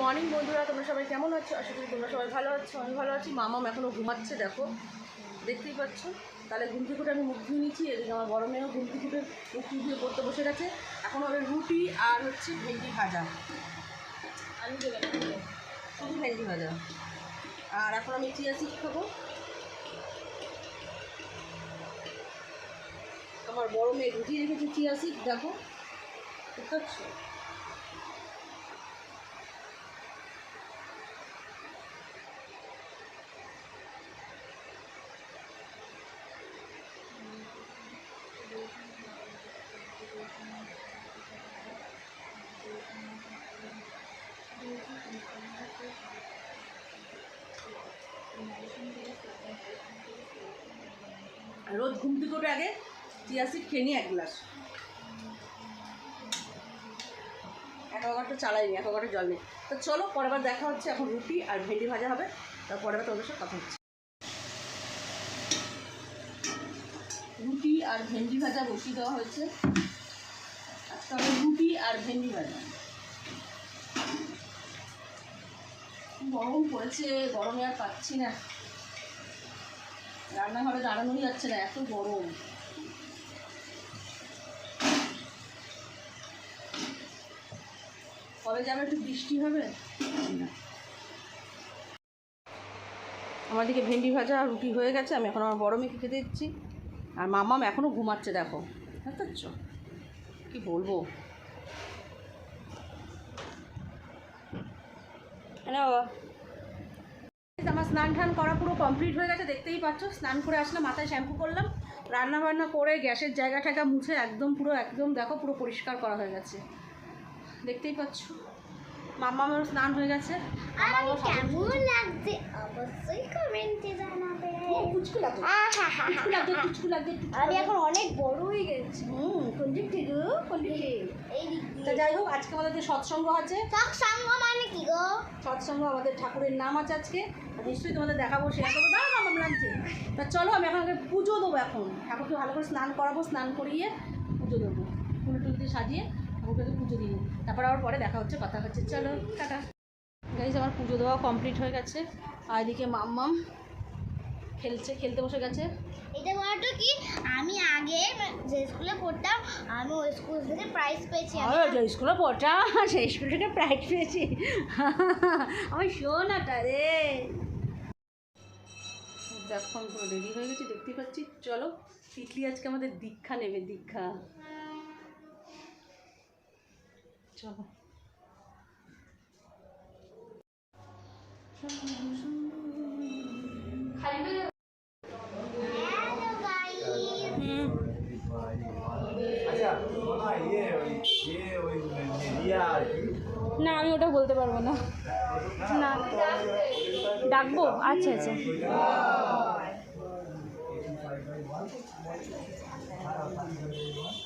Morning বন্ধুরা। তোমরা সবাই কেমন আছো? আশা করি তোমরা সবাই ভালো আছো, আমি ভালো আছি। মামাম এখনও ঘুমাচ্ছে, দেখো। দেখতেই পাচ্ছ? তাহলে ঘুম থেকে আমি মুখ ধুয়ে নিচ্ছি এদিকে আমার বড় মেয়েও ঘুম থেকে উঠে পড়তে বসে গেছে। এখন হবে রুটি আর হচ্ছে ভেন্ডি ভাজা। আমি শুধু ভেন্ডি ভাজা। আর এখন আমি চিয়া সিড খাব। আমার বড় মেয়ে রুটি রেখেছে চিয়া সিড, দেখো। রোজ ঘুম থেকে উঠে আগে চিয়া সিড খেয়ে নিই এক গ্লাস। অ্যাকোয়াগার্ডটা চালাইনি অ্যাকোয়াগার্ডে জল নেই তো চলো, পরের বার দেখা হচ্ছে, এখন রুটি আর ভেন্ডি ভাজা হবে। তার পরের বার তোমাদের সাথে কথা হচ্ছে। রুটি আর ভেন্ডি ভাজা বসিয়ে দেওয়া হয়েছে। হবে রুটি আর ভেন্ডি ভাজা। গরম পড়েছে, গরমে আর পাচ্ছি না। রান্নাঘরে দাঁড়ানোই যাচ্ছে না, এত গরম। কবে যাবে একটু বৃষ্টি হবে। দিকে ভেন্ডি ভাজা আর রুটি হয়ে গেছে, আমি এখন আমার বড় মেয়েকে খেতে দিচ্ছি। আর মামাম এখনও ঘুমাচ্ছে, দেখো। বুঝতে পারছ কী বলব? হ্যালো, বাবা। আমার স্নান টান করা পুরো কমপ্লিট হয়ে গেছে, দেখতেই পাচ্ছ। স্নান করে আসলাম, মাথায় শ্যাম্পু করলাম। রান্না বান্না করে গ্যাসের জায়গা টায়গা মুছে একদম পুরো, একদম দেখো, পুরো পরিষ্কার করা হয়ে গেছে। দেখতেই পাচ্ছ। মাম্মা আমার স্নান হয়ে গেছে। কেমন লাগছে? অবশ্যই কমেন্টে জানাবে। ও, কুচকু লাগছে। কুচকু লাগছে কুচকু লাগছে আমি এখন অনেক বড় হয়ে গেছি। হুম কোন দিক থেকে? কোন দিক? এই দিক তা যাই হোক আজকে আমাদের যে সৎসঙ্গ আছে সৎ সঙ্গ মানে কি গো? সৎসঙ্গ আমাদের ঠাকুরের নাম আছে আজকে। নিশ্চয়ই তোমাদের দেখাবো শেয়ার করব। দাঁড়া আমার লাগছে। তা চলো আমি এখন আগে পুজো দেবো এখন। ঠাকুরকে ভালো করে স্নান করাবো স্নান করিয়ে পুজো দেবো। ফুল টুল দিয়ে সাজিয়ে ঠাকুরকে পুজো দিয়ে তারপর আবার পরে দেখা হচ্ছে কথা হচ্ছে চলো টাটা। গাইজ আমার পুজো দেওয়া কমপ্লিট হয়ে গেছে। আর এদিকে মাম্মাম খেলছে খেলতে বসে গেছে। এটা বলতো কি? আমি আগে যে স্কুলে পড়তাম আমি ওই স্কুল থেকে প্রাইজ পেয়েছি। আমি যে স্কুলে পড়া সেই স্কুল থেকে প্রাইজ পেয়েছি। আমি শোনাটা রে। দেখো আমি পুরো রেডি হয়ে গেছি দেখতেই পাচ্ছি। চলো তিতলি আজকে আমাদের দীক্ষা নেবে দীক্ষা। কি না আমি ওটা বলতে পারব না। না। ডাকবো? আচ্ছা আচ্ছা। হ্যালো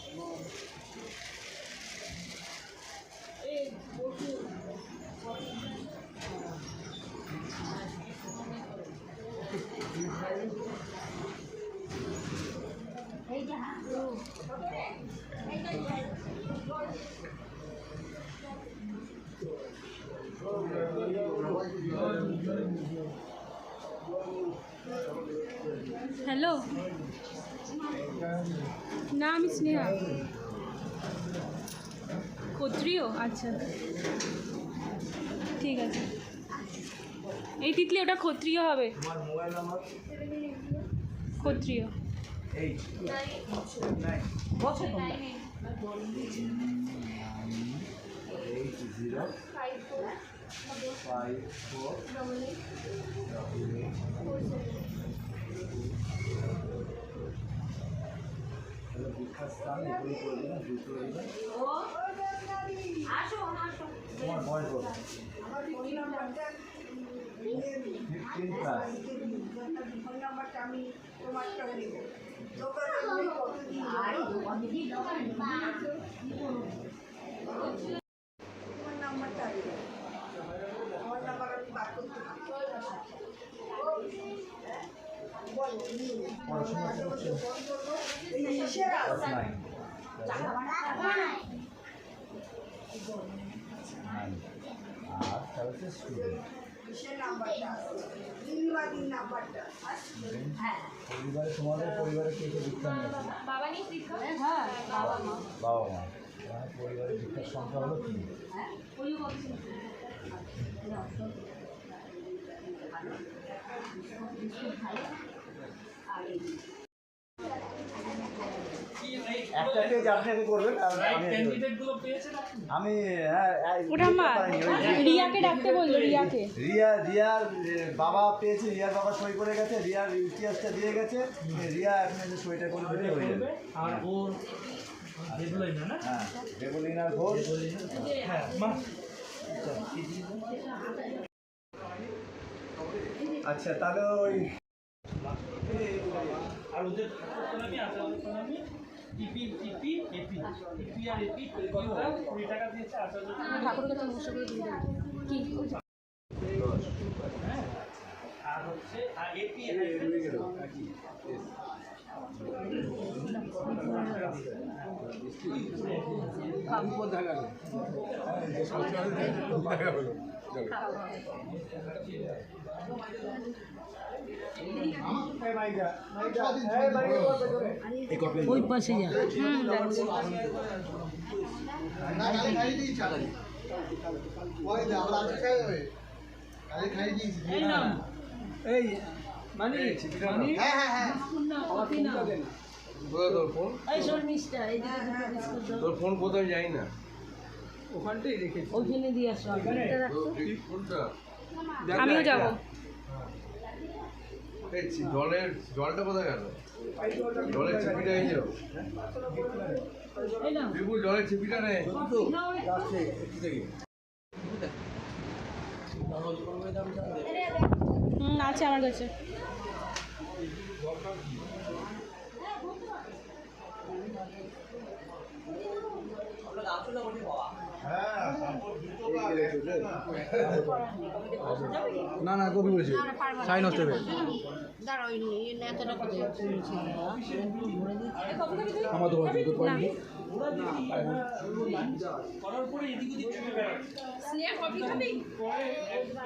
না আমি স্নেহা। ক্ষত্রিয়? আচ্ছা। ঠিক আছে। এই তিতলি ওটা ক্ষত্রিয় হবে। ক্ষত্রিয়। দীক্ষার স্থান এগুলো করবে না দুটো এগুলো তোমার বয়স পড়াশোনা করছ বাবা বাবা মা পরিবারের দীক্ষার সংখ্যা হলো কি একটা পেজ আপনি করবেন আর আমি আমি হ্যাঁ এই ওটা ইয়েটা আমার। পাইনি, ওই যে- রিয়াকে ডাকতে বলল রিয়াকে। রিয়া রিয়ার বাবা পেয়েছে রিয়ার বাবা সই করে গেছে রিয়ার ইতিহাসটা দিয়ে গেছে রিয়া এখন এসে সইটা করে দিলে হয়ে যাবে। আর ওর হ্যাঁ ঘোষ। হ্যাঁ আচ্ছা তাহলে ওই আর ওদের ঠাকুর প্রণামী আচার্য প্রণামী টিপি টিপি এপি টিপি আর এপি কুড়ি টাকা দিয়েছে আচার্য ঠাকুরের কাছে নমস্কার করে দিয়ে কি? হ্যাঁ। আর হচ্ছে আর এপি ওই পাশে যা। এই মানে মিস্টার এইদিকে দুটো বিস্কুট দাও। তোর ফোন কোথায় যাই না? ওখানটাই রেখেছি। ওইখানে দিয়ে আসো আমিও যাব। এই জলের জলটা কোথায় গেল? জলের ছিপিটা এই বিপুল জলের ছিপিটা নেই হুম আছে আমার কাছে না না কবি বলছি সাইন হচ্ছে দাঁড়া ওই নিয়ে নেতাটা কোথায় আমার দোকান থেকে দুধ পাইনি। করার পরে এদিক ওদিক ছুটে বেড়াচ্ছে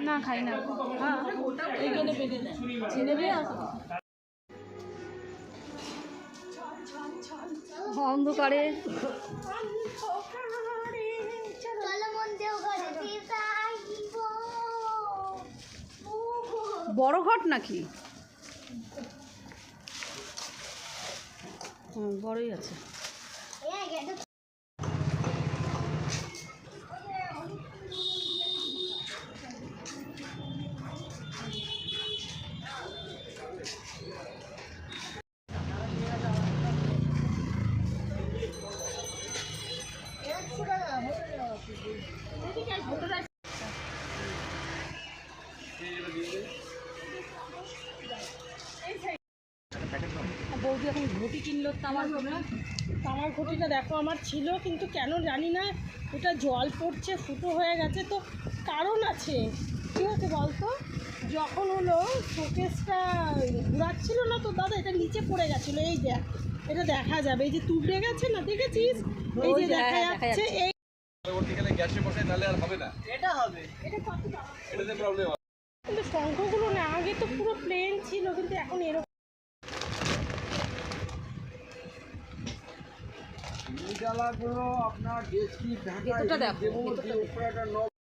না খাই না। হ্যাঁ এইখানে পেটে দেয় অন্ধকারে। বড় ঘট নাকি? বড়ই আছে। বৌদি এখন ঘটি কিনলো তামার তামার ঘটিটা দেখো আমার ছিল কিন্তু কেন জানি না এটা জল পড়ছে ফুটো হয়ে গেছে। তো কারণ আছে কী হচ্ছে বলতো? যখন হলো শোকেসটা ঘুরাচ্ছিল না তো দাদা এটা নিচে পড়ে গেছিল এই দেখ এটা দেখা যাবে। এই যে তুবড়ে গেছে না দেখেছিস? এই যে দেখা হ্যাঁ, যাচ্ছে এই গ্যাসে বসে তাহলে আর হবে না। এটা এটাতে প্রবলেম কিন্তু শঙ্খগুলো না আগে তো পুরো প্লেন ছিল কিন্তু এখন এরকম আপনার ডেস্কি ঢাকা দেখো,